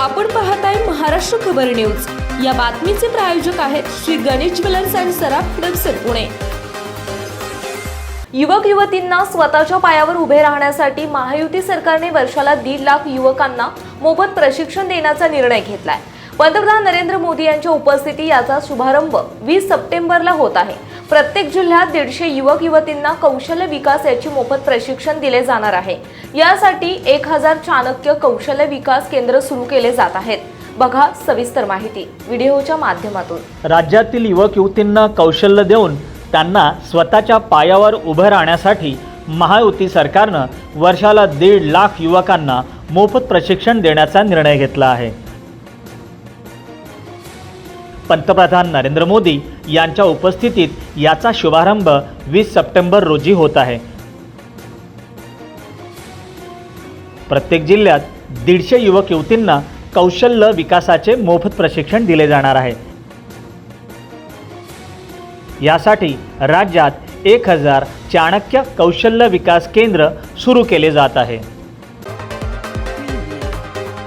आपण पाहताय महाराष्ट्र खबर न्यूज. या बातमीचे प्रायोजक आहेत श्री गणेश ज्वेलर्स अँड सराफ हडपसर पुणे. युवक युवतींना स्वतःच्या पायावर उभे राहण्यासाठी महायुती सरकारने वर्षाला दीड लाख युवकांना मोफत प्रशिक्षण देण्याचा निर्णय घेतलाय. पंतप्रधान नरेंद्र मोदी यांच्या उपस्थिती याचा शुभारंभ वीस सप्टेंबरला होत आहे. प्रत्येक जिल्ह्यात दीडशे युवक युवतींना कौशल्य विकास याची मोफत प्रशिक्षण दिले जाणार आहे. यासाठी एक हजार चाणक्य कौशल्य विकास केंद्र सुरू केले जात आहेत. बघा सविस्तर माहिती. व्हिडिओच्या माध्यमातून. राज्यातील युवक युवतींना कौशल्य देऊन त्यांना स्वतःच्या पायावर उभं राहण्यासाठी महायुती सरकारनं वर्षाला दीड लाख युवकांना मोफत प्रशिक्षण देण्याचा निर्णय घेतला आहे. पंतप्रधान नरेंद्र मोदी यांच्या उपस्थितीत याचा शुभारंभ वीस सप्टेंबर रोजी होत आहे. प्रत्येक जिल्ह्यात दीडशे युवक युवतींना कौशल्य विकासाचे मोफत प्रशिक्षण दिले जाणार आहे. यासाठी राज्यात एक हजार चाणक्य कौशल्य विकास केंद्र सुरू केले जात आहे.